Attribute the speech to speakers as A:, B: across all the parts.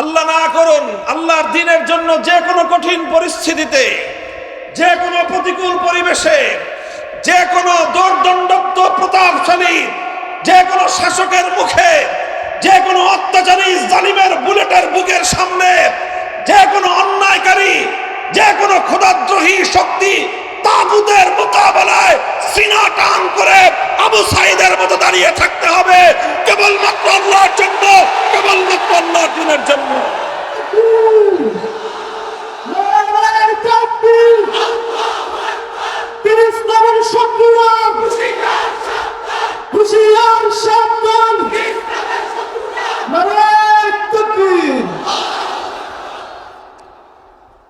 A: আল্লাহ না করুন, আল্লাহর দিনের জন্য যে কোনো কঠিন পরিস্থিতিতে, যে কোনো প্রতিকূল পরিবেশে, যে কোনো দৌর্দণ্ডত্ব প্রতাপশালী যে কোনো শাসকের মুখে, যে কোনো অত্যাচারী জালিমের বুলেটের বুকের সামনে, যে কোনো অন্যায়কারী, যে কোনো খোদাদ্রোহী শক্তি তাগুদের মোকাবেলায় সিনা টান করে আবু সাইদের মতো দাঁড়িয়ে থাকতে হবে কেবলমাত্র আল্লাহর জন্য, কেবলমাত্র আল্লাহর দিনের জন্য!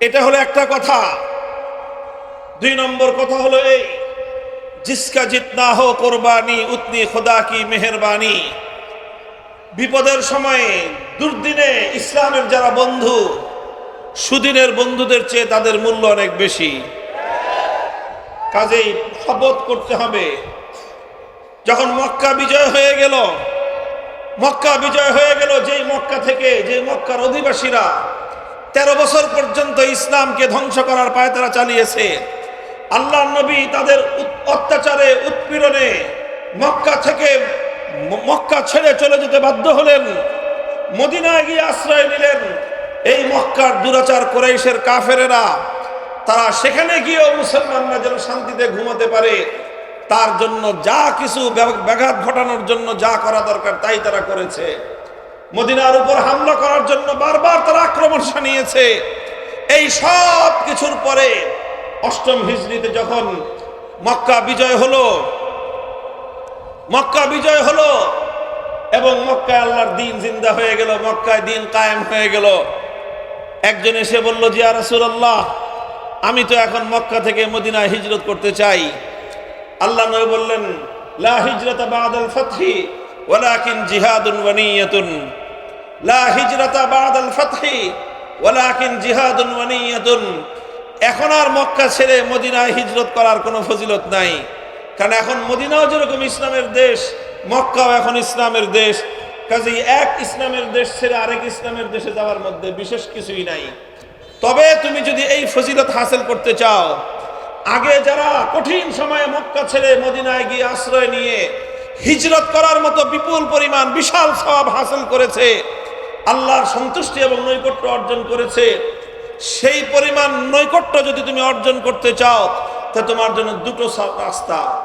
A: এটা হলো একটা কথা দুই নম্বর কথা হলো এই, জিসকা জিতনা হো কোরবানি, উতনি খোদা কি মেহরবানি। বিপদের সময়ে, দুর্দিনে ইসলামের যারা বন্ধু, সুদিনের বন্ধুদের চেয়ে তাদের মূল্য অনেক বেশি। কাজেই শপথ করতে হবে। যখন মক্কা বিজয় হয়ে গেল, মক্কা বিজয় হয়ে গেল, যেই মক্কা থেকে যে মক্কার অধিবাসীরা, তেরো বছর পর্যন্ত ইসলামকে ধ্বংস করার পায় তারা চালিয়েছে। আল্লাহ নবী তাদের অত্যাচারে, উৎপীড়নে মক্কা থেকে মক্কা ছেড়ে চলে যেতে বাধ্য হলেন। মদিনায় গিয়ে আশ্রয় নিলেন। এই মক্কার দুরাচার কোরাইশের কাফেরেরা, তারা সেখানে গিয়েও মুসলমানরা যেন শান্তিতে ঘুমাতে পারে, তার জন্য যা কিছু ব্যাঘাত ঘটানোর জন্য যা করা দরকার তাই তারা করেছে। মদিনার উপর হামলা করার জন্য বারবার তারা আক্রমণ শানিয়েছে। এই সব কিছুর পরে অষ্টম হিজড়িতে যখন মক্কা বিজয় হলো, মক্কা বিজয় হলো এবং মক্কায় আল্লাহর দিন জিন্দা হয়ে গেল, মক্কায় দিন কায়েম হয়ে গেল, একজন এসে বলল, জিয়া রাসূলুল্লাহ, আমি তো এখন মক্কা থেকে মদিনায় হিজরত করতে চাই। আল্লাহ নবী বললেন, লা হিজরতা বাদাল ফাতহি, ওয়ালাকিন জিহাদুন লা হিজরতা বাদাল ফাতহি, ওয়ালাকিন জিহাদুন ওয়া নিয়াতুন। এখন আর মক্কা ছেড়ে মদিনায় হিজরত করার কোনো ফজিলত নাই। কারণ এখন মদিনাও যেরকম ইসলামের দেশ, মক্কাও এখন ইসলামের দেশ। কাজেই এক ইসলামের দেশ ছেড়ে আরেক ইসলামের দেশে যাওয়ার মধ্যে বিশেষ কিছুই নাই। তবে তুমি যদি এই ফজিলত হাসিল করতে চাও, আগে যারা কঠিন সময়ে মক্কা ছেড়ে মদিনায় গিয়ে আশ্রয় নিয়ে হিজরত করার মতো বিপুল পরিমাণ, বিশাল সওয়াব হাসিল করেছে, আল্লাহর সন্তুষ্টি এবং নৈকট্য অর্জন করেছে সেই পরিমাণ নৈকট্য যদি তুমি অর্জন করতে চাও, তা তোমার জন্য দুটো রাস্তা,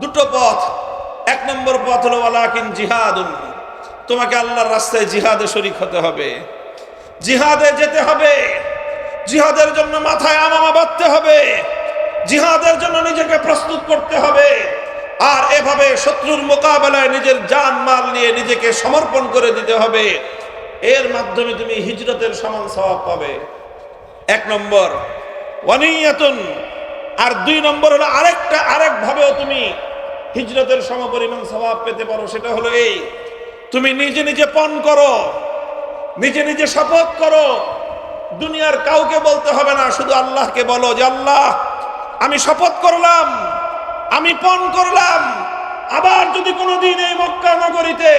A: দুটো পথ। এক নম্বর পথ হলো, ওয়ালাকিন জিহাদুন। তোমাকে আল্লাহর রাস্তায় জিহাদে শরিক হতে হবে। জিহাদে যেতে হবে। জিহাদের জন্য মাথায় আমামা বাঁধতে হবে। জিহাদের জন্য নিজেকে প্রস্তুত করতে হবে। আর এভাবে শত্রুর মোকাবেলায় নিজের জান মাল নিয়ে নিজেকে সমর্পণ করে দিতে হবে। এর মাধ্যমে তুমি হিজরতের সমান স্বভাব পাবে। এক নম্বর। ওয়ানিয়াতুন। আর দুই নম্বর হলো আরেকটা, আরেক ভাবেও তুমি হিজরতের সমপরিমাণ স্বভাব পেতে পারো, সেটা হলো এই। তুমি নিজে নিজে পণ করো, নিজে নিজে শপথ করো। দুনিয়ার কাউকে বলতে হবে না, শুধু আল্লাহকে বলো যে, আল্লাহ, আমি শপথ করলাম, আমি পণ করলাম। আবার যদি কোনোদিন এই মক্কা নগরীতে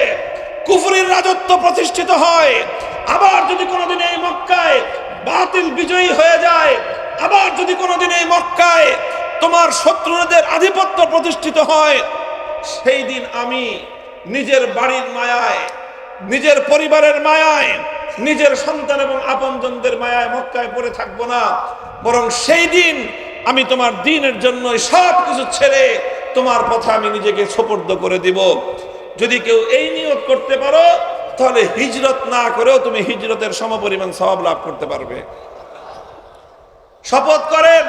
A: কুফরির রাজত্ব প্রতিষ্ঠিত হয়, আবার যদি কোনোদিন এই মক্কায় বাতিল বিজয়ী হয়ে যায়। আবার যদি কোনোদিন এই মক্কায় তোমার শত্রুদের আধিপত্য প্রতিষ্ঠিত হয়, সেই দিন আমি নিজের বাড়ির মায়ায়, নিজের পরিবারের মায়ায়, নিজের সন্তান এবং আপনজনদের মায়ায় মক্কায় পড়ে থাকব না। বরং সেই দিন আমি তোমার দিনের জন্য সব কিছু ছেড়ে তোমার পথে আমি নিজেকে সোপর্দ করে দিব। যদি কেউ এই নিয়োগ করতে পারো তাহলে হিজরত না করেও তুমি হিজরতের সম সমপরিমাণ সওয়াব লাভ করতে পারবে। শপথ করেন।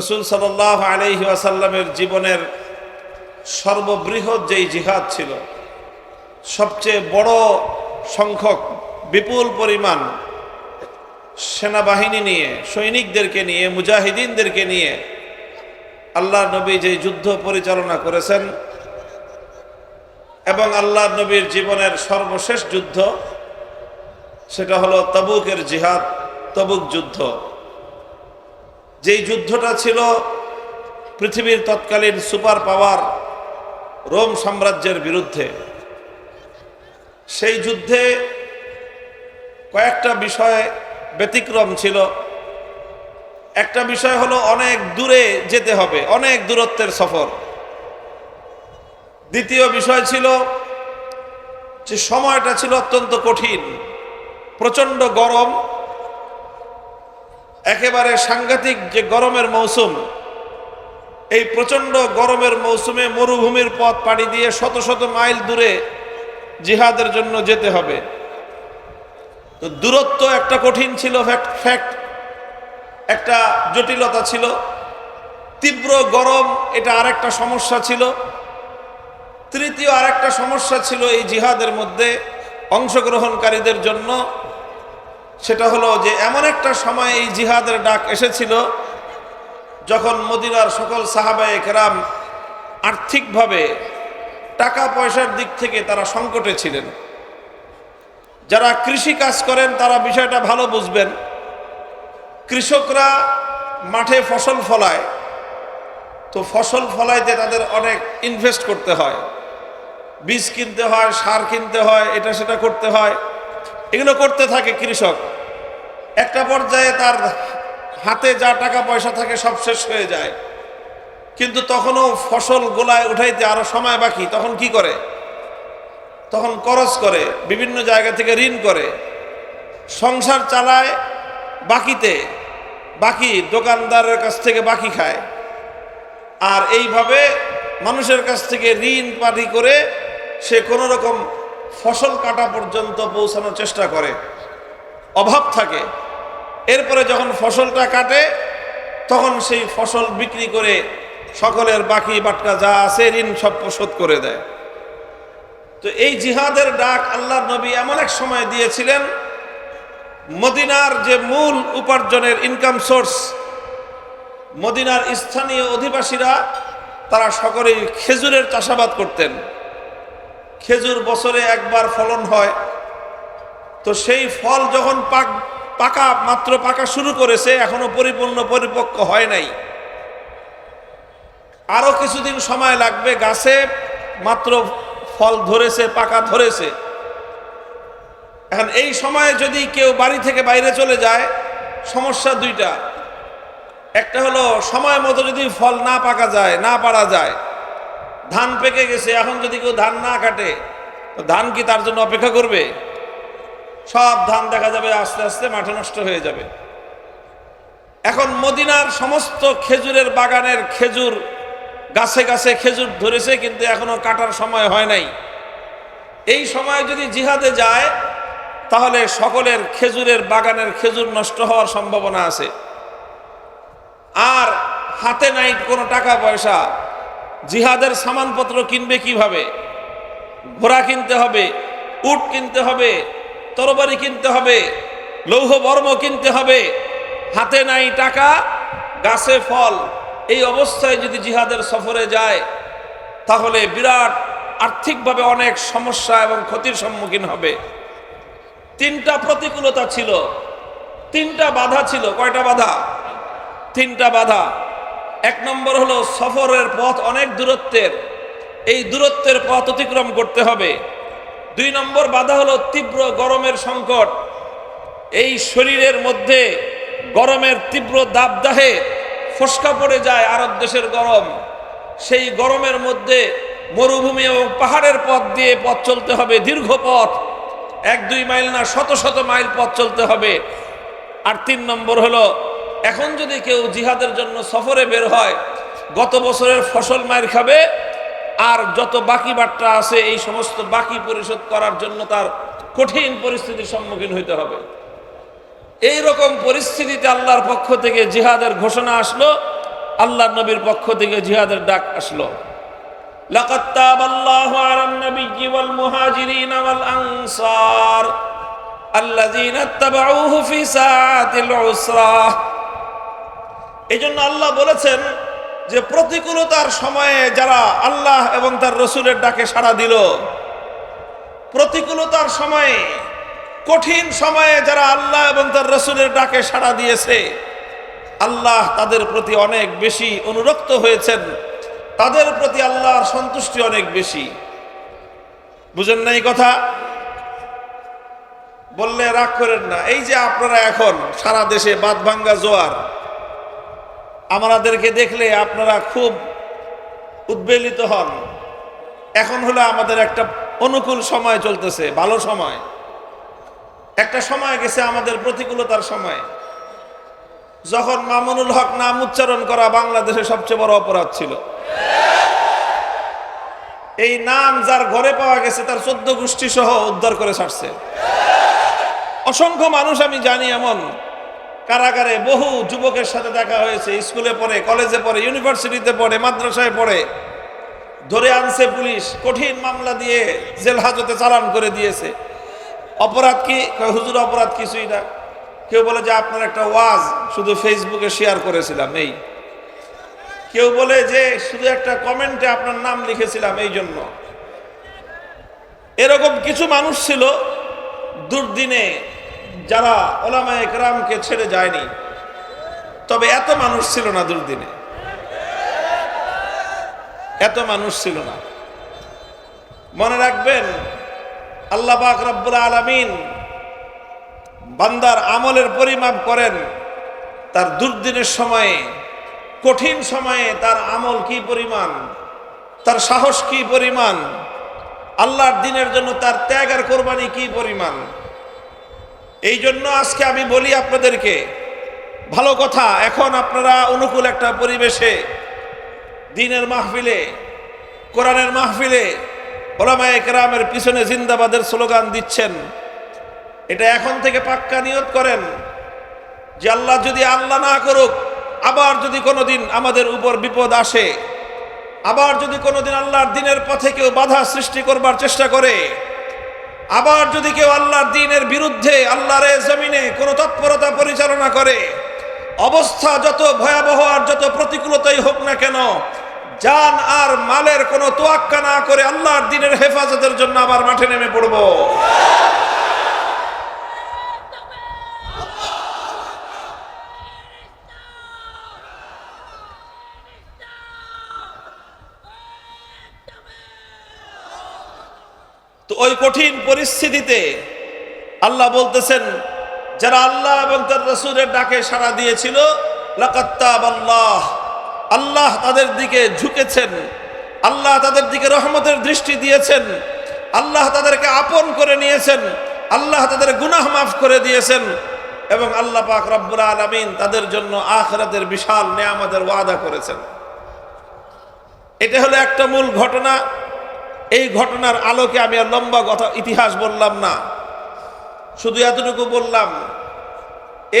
A: রসুল সাল্লাহ আলহি আসাল্লামের জীবনের সর্ববৃহৎ যেই জিহাদ ছিল, সবচেয়ে বড় সংখ্যক বিপুল পরিমাণ সেনাবাহিনী নিয়ে, সৈনিকদেরকে নিয়ে, মুজাহিদিনদেরকে নিয়ে আল্লাহ নবী যে যুদ্ধ পরিচালনা করেছেন এবং আল্লাহ নবীর জীবনের সর্বশেষ যুদ্ধ, সেটা হলো তবুকের জিহাদ, তবুক যুদ্ধ। যেই যুদ্ধটা ছিল পৃথিবীর তৎকালীন সুপার পাওয়ার রোম সাম্রাজ্যের বিরুদ্ধে, সেই যুদ্ধে কয়েকটা বিষয়ে ব্যতিক্রম ছিল। একটা বিষয় হলো অনেক দূরে যেতে হবে, অনেক দূরত্বের সফর। দ্বিতীয় বিষয় ছিল যে সময়টা ছিল অত্যন্ত কঠিন, প্রচণ্ড গরম, একেবারে সাংঘাতিক যে গরমের মৌসুম, এই প্রচণ্ড গরমের মৌসুমে মরুভূমির পথ পাড়ি দিয়ে শত শত মাইল দূরে জিহাদের জন্য যেতে হবে। তো দূরত্ব একটা কঠিন ছিল, ফ্যাক্ট ফ্যাক্ট, একটা জটিলতা ছিল, তীব্র গরম, এটা আরেকটা সমস্যা ছিল। তৃতীয় আরেকটা সমস্যা ছিল এই জিহাদের মধ্যে অংশগ্রহণকারীদের জন্য। সেটা হলো যে এমন একটা সময় এই জিহাদের ডাক এসেছিল যখন মদিনার সকল সাহাবায়ে কেরাম আর্থিকভাবে টাকা পয়সার দিক থেকে তারা সংকটে ছিলেন। যারা কৃষি কাজ করেন তারা বিষয়টা ভালো বুঝবেন। কৃষকরা মাঠে ফসল ফলায়, তো ফসল ফলাইতে তাদের অনেক ইনভেস্ট করতে হয়। বীজ কিনতে হয়, সার কিনতে হয়, এটা সেটা করতে হয়। এগুলো করতে থাকে কৃষক। একটা পর্যায়ে তার হাতে যা টাকা পয়সা থাকে সব শেষ হয়ে যায়। কিন্তু তখনও ফসল গোলায় উঠাইতে আরও সময় বাকি। তখন কি করে? তখন করজ করে, বিভিন্ন জায়গা থেকে ঋণ করে। সংসার চালায় বাকিতে, বাকি দোকানদারের কাছ থেকে বাকি খায়। আর এইভাবে মানুষের কাছ থেকে ঋণ পাটি করে সে কোনো রকম ফসল কাটা পর্যন্ত পৌঁছানোর চেষ্টা করে। অভাব থাকে। এরপরে যখন ফসলটা কাটে, তখন সেই ফসল বিক্রি করে সকলের বাকি বাটকা যা আছে ঋণ সব শোধ করে দেয়। তো এই জিহাদের ডাক আল্লাহ নবী এমন এক সময় দিয়েছিলেন, মদিনার যে মূল উপার্জনের ইনকাম সোর্স মদিনার স্থানীয় অধিবাসীরা তারা সকলেই খেজুরের চাষাবাদ করতেন। খেজুর বছরে একবার ফলন হয়। তো সেই ফল যখন পাক পাকা, মাত্র পাকা শুরু করেছে, এখনও পরিপূর্ণ পরিপক্ক হয় নাই। আরও কিছুদিন সময় লাগবে, গাছে মাত্র ফল ধরেছে, পাকা ধরেছে। এখন এই সময়ে যদি কেউ বাড়ি থেকে বাইরে চলে যায়, সমস্যা দুইটা। একটা হলো, সময় মতো যদি ফল না পাকা যায়, না পারা যায় ধান পেকে গেছে, এখন যদি কেউ ধান না কাটে, তো ধান কি তার জন্য অপেক্ষা করবে? সব ধান দেখা যাবে আস্তে আস্তে মাঠে নষ্ট হয়ে যাবে। এখন মদিনার সমস্ত খেজুরের বাগানের খেজুর গাছে গাছে খেজুর ধরেছে, কিন্তু এখনও কাটার সময় হয় নাই। এই সময় যদি জিহাদে যায়, তাহলে সকলের খেজুরের বাগানের খেজুর নষ্ট হওয়ার সম্ভাবনা আছে। আর হাতে নাই কোনো টাকা পয়সা জিহাদের সামানপত্র কিনবে কীভাবে? ঘোড়া কিনতে হবে, উট কিনতে হবে, তরবারি কিনতে হবে, লৌহ বর্ম কিনতে হবে, হাতে নাই টাকা, গাছে ফল। এই অবস্থায় যদি জিহাদের সফরে যায়, তাহলে বিরাট আর্থিকভাবে অনেক সমস্যা এবং ক্ষতির সম্মুখীন হবে। তিনটা প্রতিকূলতা ছিল, তিনটা বাধা ছিল। কয়টা বাধা? তিনটা বাধা। এক নম্বর হলো সফরের পথ অনেক দূরত্বের। এই দূরত্বের পথ অতিক্রম করতে হবে। দুই নম্বর বাধা হলো তীব্র গরমের সংকট। এই শরীরের মধ্যে গরমের তীব্র দাবদাহে ফসকা পড়ে যায় আরব দেশের গরম। সেই গরমের মধ্যে মরুভূমি এবং পাহাড়ের পথ দিয়ে পথ চলতে হবে দীর্ঘ পথ। এক দুই মাইল না শত শত মাইল পথ চলতে হবে। আর তিন নম্বর হলো এখন যদি কেউ জিহাদের জন্য সফরে বের হয় গত বছরের ফসল মায়ের খাবে আর যত বাকি বাট্টা আছে এই সমস্ত বাকি পরিশোধ করার জন্য তার কঠিন পরিস্থিতির সম্মুখীন হইতে হবে এই রকম পরিস্থিতিতে আল্লাহর পক্ষ থেকে জিহাদের ঘোষণা আসলো আল্লাহ নবীর পক্ষ থেকে জিহাদের ডাক আসলো لقد تاب الله على النبي والمهاجرين والأنصار الذين اتبعوه في ساعة العسرة এই জন্য আল্লাহ বলেছেন যে প্রতিকূলতার সময়ে যারা আল্লাহ এবং তার রসুলের ডাকে সাড়া দিল, প্রতিকূলতার সময়ে, কঠিন সময়ে যারা আল্লাহ এবং তার রসুলের ডাকে সাড়া দিয়েছে, আল্লাহ তাদের প্রতি অনেক বেশি অনুরক্ত হয়েছেন। তাদের প্রতি আল্লাহর সন্তুষ্টি অনেক বেশি। বুঝেন নাই কথা? বললে রাগ করেন না। এই যে আপনারা এখন সারা দেশে বাদ ভাঙ্গা জোয়ার আমাদেরকে দেখলে আপনারা খুব উদ্বেলিত হন। এখন হলো আমাদের একটা অনুকূল সময় চলতেছে, ভালো সময়। একটা সময় গেছে আমাদের প্রতিকূলতার সময়। যখন মামুনুল হক নাম উচ্চারণ করা বাংলাদেশের সবচেয়ে বড় অপরাধ ছিল। এই নাম যার ঘরে পাওয়া গেছে তার চোদ্দ গোষ্ঠী সহ উদ্ধার করে ছাড়ছে। অসংখ্য মানুষ আমি জানি এমন কারাগারে বহু যুবকের সাথে দেখা হয়েছে। স্কুলে পড়ে, কলেজে পড়ে, ইউনিভার্সিটিতে পড়ে, মাদ্রাসায় পড়ে। ধরে আনছে পুলিশ, কঠিন মামলা দিয়ে জেল হাজতে চালান করে দিয়েছে। অপরাধ কি? হুজুর, অপরাধ কিছুই না। কেউ বলে যে, আপনার একটা ওয়াজ শুধু ফেসবুকে শেয়ার করেছিলাম, এই। কেউ বলে যে, শুধু একটা কমেন্টে আপনার নাম লিখেছিলাম, এই জন্য। এরকম কিছু মানুষ ছিল দুর্দিনে। যারা ওলামা একরামকে ছেড়ে যায়নি, তবে এত মানুষ ছিল না দুর্দিনে। এত মানুষ ছিল না। মনে রাখবেন, আল্লাহ পাক রব্বুল আলামিন বান্দার আমলের পরিমাপ করেন, তার দুর্দিনের সময়ে, কঠিন সময়ে তার আমল কি পরিমাণ, তার সাহস কি পরিমাণ, আল্লাহর দিনের জন্য তার ত্যাগ আর কোরবানি কি পরিমাণ এই জন্য আজকে আমি বলি আপনাদেরকে, ভালো কথা, এখন আপনারা অনুকূল একটা পরিবেশে, দিনের মাহফিলে, কোরআনের মাহফিলে, ওলামায়ে কেরামের পিছনে জিন্দাবাদের স্লোগান দিচ্ছেন। এটা এখন থেকে পাক্কা নিয়ত করেন যে আল্লাহ যদি আল্লাহ না করুক, আবার যদি কোনোদিন আমাদের উপর বিপদ আসে, আবার যদি কোনোদিন আল্লাহর দিনের পথে কেউ বাধা সৃষ্টি করবার চেষ্টা করে আবার যদি কেউ আল্লাহর দিনের বিরুদ্ধে আল্লাহর জমিনে কোনো তৎপরতা পরিচালনা করে, অবস্থা যত ভয়াবহ আর যত প্রতিকূলতাই হোক না কেন, জান আর মালের কোনো তোয়াক্কা না করে আল্লাহর দিনের হেফাজতের জন্য আবার মাঠে নেমে পড়ব। কঠিন পরিস্থিতিতে আল্লাহ বলতেছেন, যারা আল্লাহ এবং তার রসুলের ডাকে সাড়া দিয়েছিল লাকাত্তাব আল্লাহ আল্লাহ তাদের দিকে ঝুঁকেছেন, আল্লাহ তাদের দিকে রহমতের দৃষ্টি দিয়েছেন, আল্লাহ তাদেরকে আপন করে নিয়েছেন, আল্লাহ তাদের গুনাহ মাফ করে দিয়েছেন এবং আল্লাহ পাক রব্বুল আলমিন তাদের জন্য আখরাতের বিশাল নেয়ামতের ওয়াদা করেছেন। এটা হলো একটা মূল ঘটনা। এই ঘটনার আলোকে আমি আর লম্বা কথা, ইতিহাস বললাম না। শুধু এতটুকু বললাম,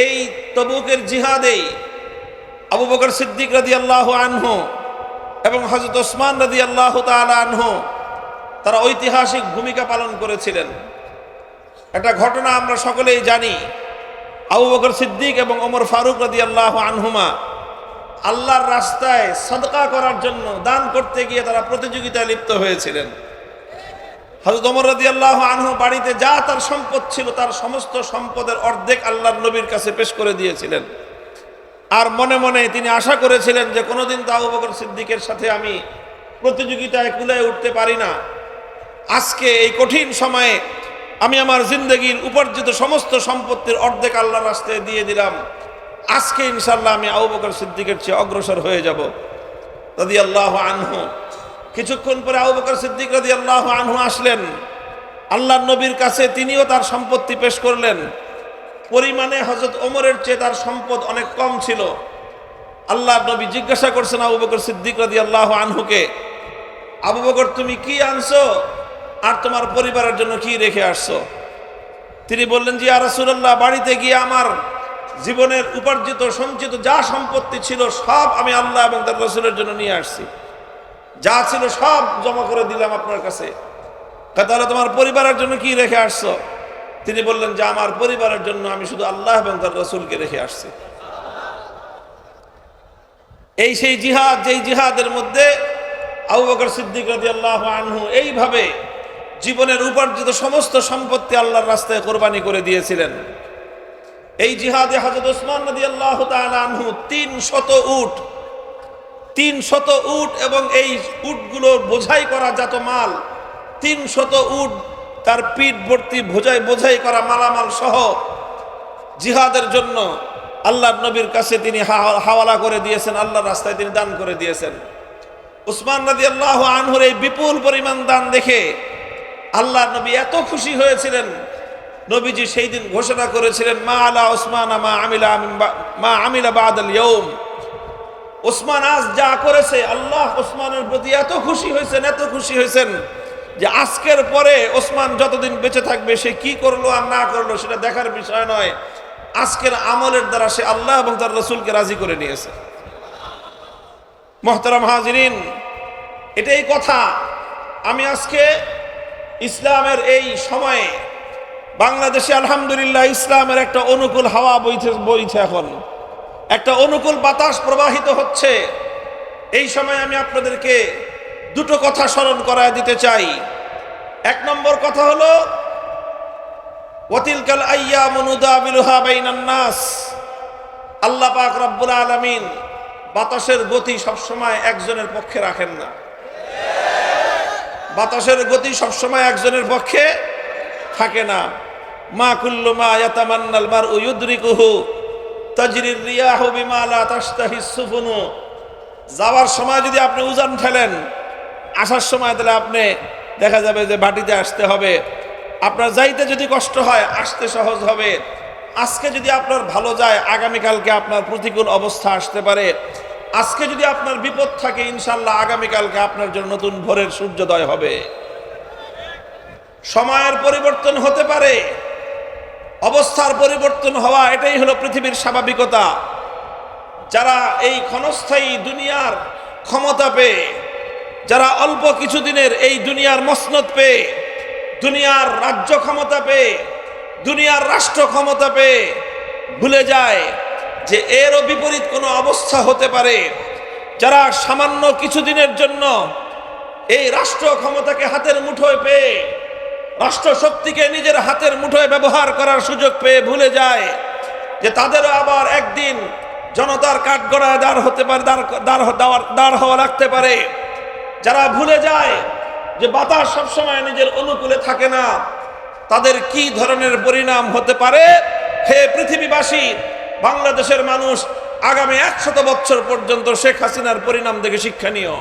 A: এই তবুকের জিহাদেই আবু বকর সিদ্দিক রাদি আল্লাহ আনহু এবং হজরত ওসমান রাদি আল্লাহ আনহু, তারা ঐতিহাসিক ভূমিকা পালন করেছিলেন। একটা ঘটনা আমরা সকলেই জানি, আবু বকর সিদ্দিক এবং ওমর ফারুক রাদি আল্লাহ আনহুমা আল্লাহর রাস্তায় সদকা করার জন্য দান করতে গিয়ে তারা প্রতিযোগিতায় লিপ্ত হয়েছিলেন। হজরত ওমর রাদি আল্লাহ আনহু বাড়িতে যা তার সম্পদ ছিল তার সমস্ত সম্পদের অর্ধেক আল্লাহর নবীর কাছে পেশ করে দিয়েছিলেন। আর মনে মনে তিনি আশা করেছিলেন যে কোনোদিন তো আবু বকর সিদ্দিকের সাথে আমি প্রতিযোগিতায় কুলায় উঠতে পারি না। আজকে এই কঠিন সময়ে আমি আমার জিন্দগির উপার্জিত সমস্ত সম্পত্তির অর্ধেক আল্লাহর রাস্তায় দিয়ে দিলাম। আজকে ইনশাল্লাহ আমি আবু বকর সিদ্দিকের চেয়ে অগ্রসর হয়ে যাব। রাদি আল্লাহ আনহু। কিছুক্ষণ পরে আবু বকর সিদ্দিক রাদি আল্লাহ আনহু আসলেন। আল্লাহ নবীর কাছে তিনিও তার সম্পত্তি পেশ করলেন। পরিমাণে হজরত ওমরের চেয়ে তার সম্পদ অনেক কম ছিল। আল্লাহ নবী জিজ্ঞাসা করছেন আবু বকর সিদ্দিক রাদি আল্লাহ আনহুকে, আবু বকর, তুমি কি আনছো? আর তোমার পরিবারের জন্য কি রেখে আসছো? তিনি বললেন যে আরাসুল্লাহ বাড়িতে গিয়ে আমার জীবনের উপার্জিত, সঞ্চিত যা সম্পত্তি ছিল, সব আমি আল্লাহ এবং তার রসুলের জন্য নিয়ে আসছি। যা ছিল সব জমা করে দিলাম আপনার কাছে। তাহলে তোমার পরিবারের জন্য কি রেখে আসছো? তিনি বললেন, যে আমার পরিবারের জন্য আমি শুধু আল্লাহ এবং তার রসুলকে রেখে আসছি। এই সেই জিহাদ, যেই জিহাদের মধ্যে আবু বকর সিদ্দিক রাজি আল্লাহ আনহু এইভাবে জীবনের উপার্জিত সমস্ত সম্পত্তি আল্লাহর রাস্তায় কোরবানি করে দিয়েছিলেন। এই জিহাদে হাজরত ওসমান নদী আল্লাহ আনহু তিন শত উট তিন শত উট এবং এই উটগুলোর বোঝাই করা যত মাল তিন শত উট তার পিঠ ভর্তি বোঝাই বোঝাই করা মালামাল সহ জিহাদের জন্য আল্লাহ নবীর কাছে তিনি হাওয়ালা করে দিয়েছেন আল্লাহ রাস্তায় তিনি দান করে দিয়েছেন। উসমান নদী আল্লাহ আনহুর এই বিপুল পরিমাণ দান দেখে আল্লাহ নবী এত খুশি হয়েছিলেন। নবীজি সেই দিন ঘোষণা করেছিলেন, মা আলা ওসমান মা আমিলা মা আমিলা বাদাল ইয়ৌম ওসমান আজ যা করেছে, আল্লাহ ওসমানের প্রতি এত খুশি হয়েছেন, এত খুশি হয়েছেন যে আজকের পরে ওসমান যতদিন বেঁচে থাকবে, সে কি করল আর না করল সেটা দেখার বিষয় নয়। আজকের আমলের দ্বারা সে আল্লাহ এবং তার রসুলকে রাজি করে নিয়েছে। মোহতারাম হাজিরিন, এটাই কথা। আমি আজকে ইসলামের এই সময়ে বাংলাদেশে আলহামদুলিল্লাহ ইসলামের একটা অনুকূল হাওয়া বইছে বইছে এখন। একটা অনুকূল বাতাস প্রবাহিত হচ্ছে। এই সময় আমি আপনাদেরকে দুটো কথা স্মরণ করায় দিতে চাই। এক নম্বর কথা হলো, ওয়াতিলকাল আইয়া মনুদা বিলুহা বাইনান নাস। আল্লাহ পাক রব্বুল আলামিন বাতাসের গতি সবসময় একজনের পক্ষে রাখেন না। বাতাসের গতি সবসময় একজনের পক্ষে থাকে না। মা কুল্লু ইয়াতামান্নাল মারউ ইউদরিকুহু তাজরির রিয়াহু বিমা লা তাশতাহি সুফুনু। যাওয়ার সময় যদি আপনি উজান ফেলেন, আসার সময় তাহলে আপনি দেখা যাবে যে বাটিতে আসতে হবে। আপনার যাইতে যদি কষ্ট হয়, আসতে সহজ হবে। আজকে যদি আপনার ভালো যায়, আগামীকালকে আপনার প্রতিকূল অবস্থা আসতে পারে। আজকে যদি আপনার বিপদ থাকে ইনশাল্লাহ আগামীকালকে আপনার জন্য নতুন ভোরের সূর্যোদয় হবে। সময়ের পরিবর্তন হতে পারে। অবস্থার পরিবর্তন হওয়া, এটাই হলো পৃথিবীর স্বাভাবিকতা। যারা এই ক্ষণস্থায়ী দুনিয়ার ক্ষমতা পেয়ে, যারা অল্প কিছুদিনের এই দুনিয়ার মসনদ পেয়ে, দুনিয়ার রাজ্য ক্ষমতা পেয়ে, দুনিয়ার রাষ্ট্র ক্ষমতা পেয়ে, ভুলে যায় যে এরও বিপরীত কোনো অবস্থা হতে পারে। যারা সামান্য কিছুদিনের জন্য এই রাষ্ট্র ক্ষমতাকে হাতের মুঠোয় পেয়ে রাষ্ট্র শক্তিকে নিজের হাতের মুঠোয় ব্যবহার করার সুযোগ পেয়ে ভুলে যায় যে তাদেরও আবার একদিন জনতার কাঠগড়ায় দাঁড় হতে পারে দাঁড় হওয়া লাগতে পারে। যারা ভুলে যায় যে বাতাস সবসময় নিজের অনুকূলে থাকে না, তাদের কি ধরনের পরিণাম হতে পারে? হে পৃথিবীবাসী, বাংলাদেশের মানুষ আগামী একশত বছর পর্যন্ত শেখ হাসিনার পরিণাম দেখে শিক্ষা নিও।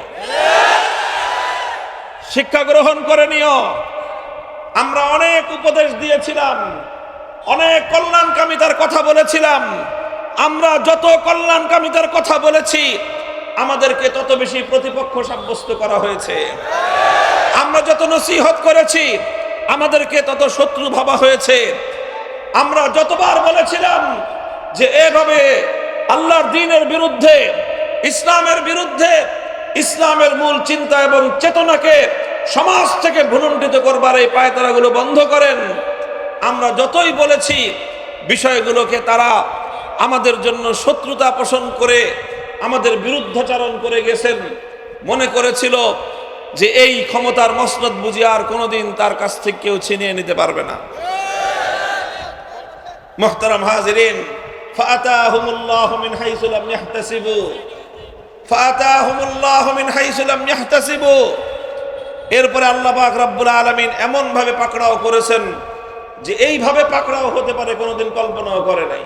A: শিক্ষা গ্রহণ করে নিও। আমরা অনেক উপদেশ দিয়েছিলাম, অনেক কল্যাণকামিতার কথা বলেছিলাম। আমরা যত কল্যাণকামিতার কথা বলেছি, আমাদেরকে তত বেশি প্রতিপক্ষ সাব্যস্ত করা হয়েছে। আমরা যত নসিহত করেছি, আমাদেরকে তত শত্রু ভাবা হয়েছে। আমরা যতবার বলেছিলাম যে এভাবে আল্লাহর দিনের বিরুদ্ধে, ইসলামের বিরুদ্ধে, ইসলামের মূল চিন্তা এবং চেতনাকে সমাজ থেকে ভুলুণ্ঠিত করবার এই পায়তারাগুলো বন্ধ করেন। আমরা যতই বলেছি, বিষয়গুলোকে তারা আমাদের জন্য শত্রুতা পোষণ করে, আমাদের বিরুদ্ধাচারণ করে গেছেন। মনে করেছিল যে এই ক্ষমতার মসনদ বুঝি আর কোনোদিন তার কাছ থেকে কেউ ছিনিয়ে নিতে পারবে না। মোহতারাম হাজিরিন ফাতাহুমুল্লাহু মিন হাইসু লাম ইয়াহতাসিবু। ফাতাহুমুল্লাহু মিন হাইসু লাম ইয়াহতাসিবু। এরপরে আল্লাহ পাক রব্বুল আলামিন এমন ভাবে পাকড়াও করেছেন যে এইভাবে পাকড়াও হতে পারে, কোনোদিন কল্পনাও করে নাই।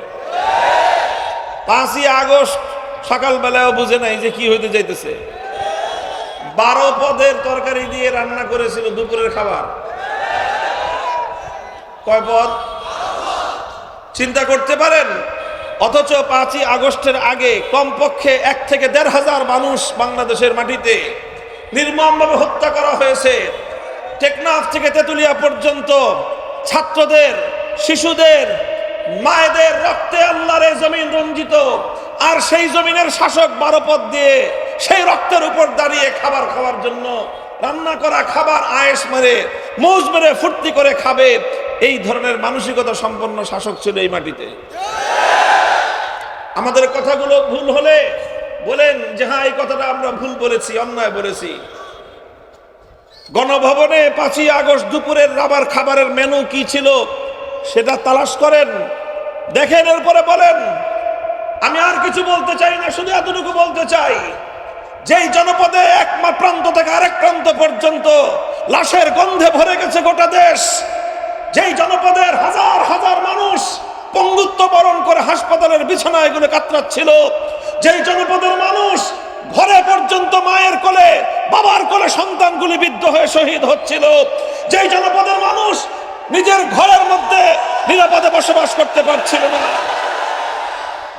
A: পাঁচই আগস্ট সকালবেলাও বুঝে নাই যে কি হইতে যাইতেছে। বারো পদের তরকারি দিয়ে রান্না করেছিল দুপুরের খাবার। কয় পদ? চিন্তা করতে পারেন, অথচ পাঁচই আগস্টের আগে কমপক্ষে এক থেকে দেড় হাজার মানুষ বাংলাদেশের মাটিতে নির্মমভাবে হত্যা করা হয়েছে। টেকনাফ থেকে তেতুলিয়া পর্যন্ত ছাত্রদের, শিশুদের, মায়েদের রক্তে আল্লাহর এই জমিন রঞ্জিত। আর সেই জমিনের শাসক বারো পদ দিয়ে সেই রক্তের উপর দাঁড়িয়ে খাবার খাওয়ার জন্য রান্না করা খাবার আয়েস মেরে, মৌজ মেরে, ফুর্তি করে খাবে। এই ধরনের মানসিকতা সম্পন্ন শাসক ছিল এই মাটিতে। আমাদের কথাগুলো ভুল হলে বলেন যে হ্যাঁ এই কথাটা আমরা ভুল বলেছি, অন্যায় বলেছি। গণভবনে পাঁচই আগস্ট দুপুরের রাবার খাবারের মেনু কি ছিল সেটা তালাশ করেন। দেখেন, এরপরে বলেন, আমি আর কিছু বলতে চাই না, শুধু এতটুকু বলতে চাই যেই জনপদে এক প্রান্ত থেকে আরেক প্রান্ত পর্যন্ত লাশের গন্ধে ভরে গেছে গোটা দেশ, যেই জনপদের হাজার হাজার মানুষ পঙ্গুত্ব বরণ করে হাসপাতালের বিছানায় এগুলো কাতরাচ্ছিল। যেই জনপদের মানুষ ঘরে পর্যন্ত মায়ের কোলে, বাবার কোলে সন্তানগুলি বিদ্ধ হয়ে শহীদ হচ্ছিল। যেই জনপদের মানুষ নিজের ঘরের মধ্যে নিরাপদে বসবাস করতে পারছিল না।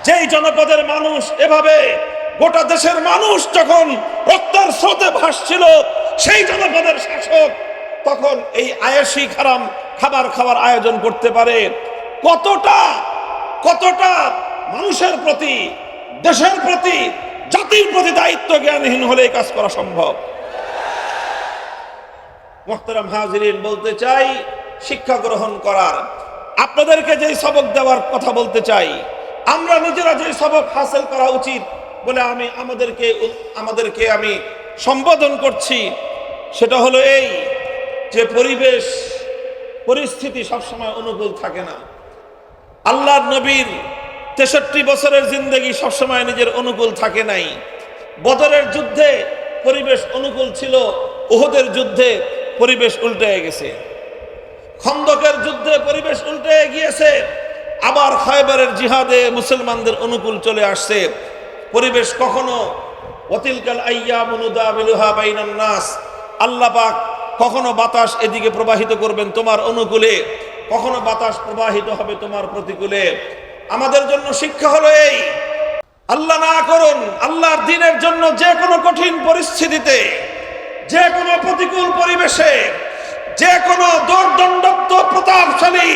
A: যেই জনপদের মানুষ এভাবে গোটা দেশের মানুষ যখন রক্তের স্রোতে ভাসছিল, সেই জনপদের শাসক তখন এই আয়েসি খারাম খাবার খাবার আয়োজন করতে পারে। কতটা কতটা মানুষের প্রতি, দেশের প্রতি, জাতির প্রতি দায়িত্ব জ্ঞানহীন হলে কাজ করা সম্ভব? মোহতারাম হাজিরিন, বলতে চাই, শিক্ষা গ্রহণ করার। আপনাদেরকে যে সবক দেওয়ার কথা বলতে চাই, আমরা নিজেরা যে সবক হাসিল করা উচিত বলে আমি আমাদেরকে আমাদেরকে আমি সম্বোধন করছি, সেটা হলো এই যে পরিবেশ, পরিস্থিতি সবসময় অনুকূল থাকে না। আল্লাহর নবীর তেষট্টি বছরের জিন্দগি সবসময় নিজের অনুকূল থাকে নাই। বদরের যুদ্ধে পরিবেশ অনুকূল ছিল, উহুদের যুদ্ধে পরিবেশ উল্টে গেছে। খন্দকের যুদ্ধে পরিবেশ উল্টে গিয়েছে, আবার খয়বারের জিহাদে মুসলমানদের অনুকূল চলে আসছে। পরিবেশ কখনো অতিলকাল আইয়া মনুদা বাইনান নাস, আল্লাহ কখনো বাতাস এদিকে প্রবাহিত করবেন তোমার অনুকূলে। কখনো বাতাস প্রবাহিত হবে তোমার প্রতিকূলে। আমাদের জন্য শিক্ষা হলো এই, আল্লাহ না করুন, আল্লাহর দিনের জন্য যে কোনো কঠিন পরিস্থিতিতে, যে কোনো প্রতিকূল পরিবেশে, যে কোনো দৌর্দণ্ডত্ব প্রতাপশালী,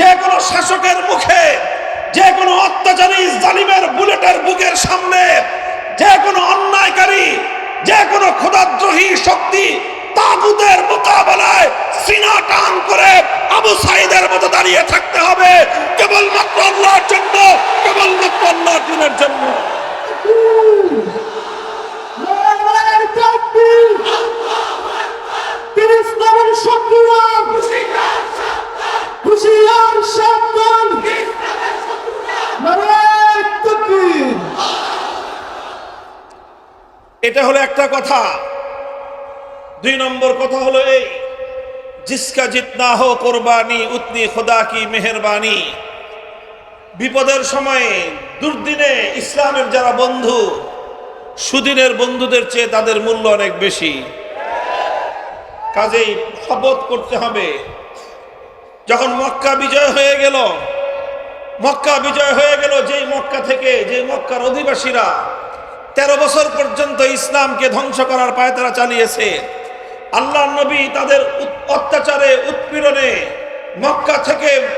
A: যে কোনো শাসকের মুখে, যে কোনো অত্যাচারী জালিমের বুলেটের বুকের সামনে, যে কোনো অন্যায়কারী, যে কোনো ক্ষুদাদ্রোহী শক্তি তাগুদের মোকাবেলায় সিনা টান করে আবু সাইদের মতো দাঁড়িয়ে থাকতে হবে। কেবলমাত্র আল্লাহর জন্য, কেবলমাত্র আল্লাহর দিনের জন্য। এটা হলো একটা কথা। দুই নম্বর কথা হলো এই। জিসকা জিতনা হো কোরবানি উতনি খোদা কি মেহরবানি বিপদের সময়ে দুর্দিনে ইসলামের যারা বন্ধু সুদিনের বন্ধুদের চেয়ে তাদের মূল্য অনেক বেশি। কাজেই শপথ করতে হবে। যখন মক্কা বিজয় হয়ে গেল, মক্কা বিজয় হয়ে গেল, যেই মক্কা থেকে যে মক্কার অধিবাসীরা তেরো বছর পর্যন্ত ইসলামকে ধ্বংস করার পায় তারা চালিয়েছে। আল্লাহ নবী তাদের অত্যাচারে, উৎপীড়নে মক্কা থেকে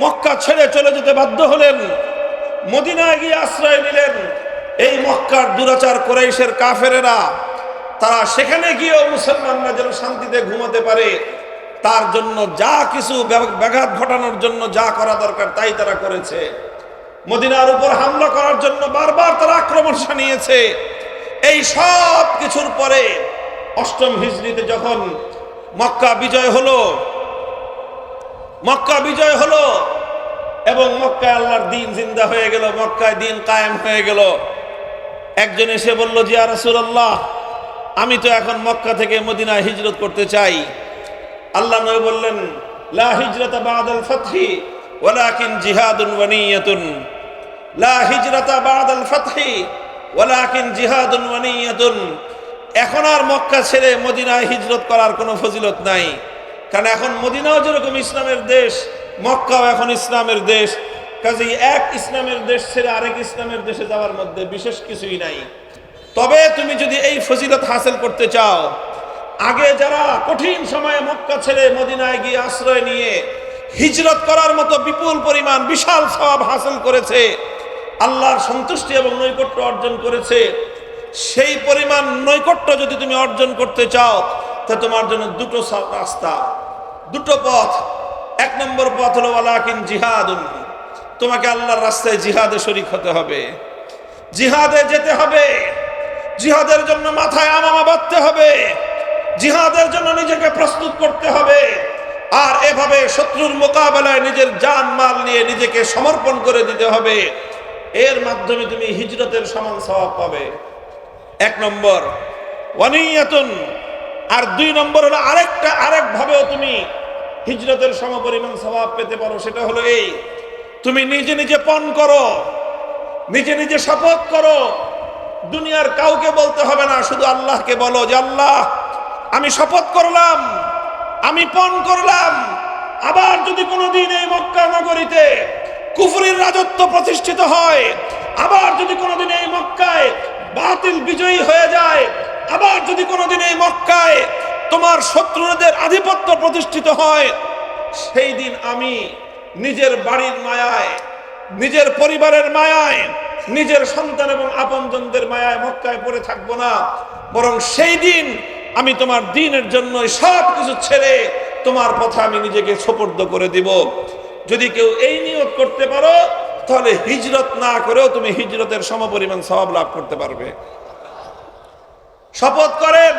A: মক্কা ছেড়ে চলে যেতে বাধ্য হলেন। মদিনায় গিয়ে আশ্রয় নিলেন। এই মক্কার দুরাচার কোরাইশের কাফেরেরা, তারা সেখানে গিয়েও মুসলমানরা যেন শান্তিতে ঘুমাতে পারে, তার জন্য যা কিছু ব্যাঘ- ব্যাঘাত ঘটানোর জন্য যা করা দরকার তাই তারা করেছে। মদিনার উপর হামলা করার জন্য বারবার তারা আক্রমণ শানিয়েছে। এই সব কিছুর পরে অষ্টম হিজড়িতে যখন মক্কা বিজয় হলো, মক্কা বিজয় হলো এবং মক্কায় আল্লাহর দিন জিন্দা হয়ে গেল, মক্কায় দিন কায়েম হয়ে গেল, একজন এসে বলল, জিয়া রাসূলুল্লাহ, আমি তো এখন মক্কা থেকে মদিনায় হিজরত করতে চাই। আল্লাহ নবী বললেন, লা হিজরতা বাদাল ফাতহি, ওয়ালাকিন জিহাদুন ওয়া নিয়াতুন। লা হিজরতা বাদাল ফাতহি, ওয়ালাকিন জিহাদুন ওয়া নিয়াতুন। এখন আর মক্কা ছেড়ে মদিনায় হিজরত করার কোনো ফজিলত নাই। কারণ এখন মদিনাও যেরকম ইসলামের দেশ, মক্কাও এখন ইসলামের দেশ। কাজেই এক ইসলামের দেশ ছেড়ে আরেক ইসলামের দেশে যাওয়ার মধ্যে বিশেষ কিছুই নাই। তবে তুমি যদি এই ফজিলত হাসিল করতে চাও, আগে যারা কঠিন সময়ে মক্কা ছেড়ে মদিনায় গিয়ে আশ্রয় নিয়ে হিজরত করার মতো বিপুল পরিমাণ, বিশাল সওয়াব হাসিল করেছে, আল্লাহর সন্তুষ্টি এবং নৈকট্য অর্জন করেছে সেই পরিমাণ নৈকট্য যদি তুমি অর্জন করতে চাও, তা তোমার জন্য দুটো রাস্তা, দুটো পথ। এক নম্বর পথ হলো, ওয়ালাকিন জিহাদুন। তোমাকে আল্লাহর রাস্তায় জিহাদে শরিক হতে হবে। জিহাদে যেতে হবে। জিহাদের জন্য মাথায় আমামা বাঁধতে হবে। জিহাদের জন্য নিজেকে প্রস্তুত করতে হবে। আর এভাবে শত্রুর মোকাবেলায় নিজের জান মাল নিয়ে নিজেকে সমর্পণ করে দিতে হবে। এর মাধ্যমে তুমি হিজরতের সমান স্বভাব পাবে। এক নম্বর। ওয়ানিয়াতুন। আর দুই নম্বর হলো আরেকটা, আরেক ভাবেও তুমি হিজরতের সমপরিমাণ স্বভাব পেতে পারো, সেটা হলো এই। তুমি নিজে নিজে পণ করো, নিজে নিজে শপথ করো। দুনিয়ার কাউকে বলতে হবে না, শুধু আল্লাহকে বলো যে, আল্লাহ, আমি শপথ করলাম, আমি পণ করলাম। আবার যদি কোনোদিন এই মক্কা নগরীতে কুফরির রাজত্ব প্রতিষ্ঠিত হয়, আবার যদি কোনোদিন এই মক্কায় বাতিল বিজয়ী হয়ে যায়। আবার যদি কোনোদিন এই মক্কায় তোমার শত্রুদের আধিপত্য প্রতিষ্ঠিত হয়, সেই দিন আমি নিজের বাড়ির মায়ায়, নিজের পরিবারের মায়ায়, নিজের সন্তান এবং আপনজনদের মায়ায় মক্কায় পড়ে থাকব না। বরং সেই দিন আমি তোমার দিনের জন্য সব কিছু ছেড়ে তোমার পথে আমি নিজেকে সোপর্দ করে দিব। যদি কেউ এই নিয়োগ করতে পারো তাহলে হিজরত না করেও তুমি হিজরতের সমপরিমাণ স্বভাব লাভ করতে পারবে। শপথ করেন।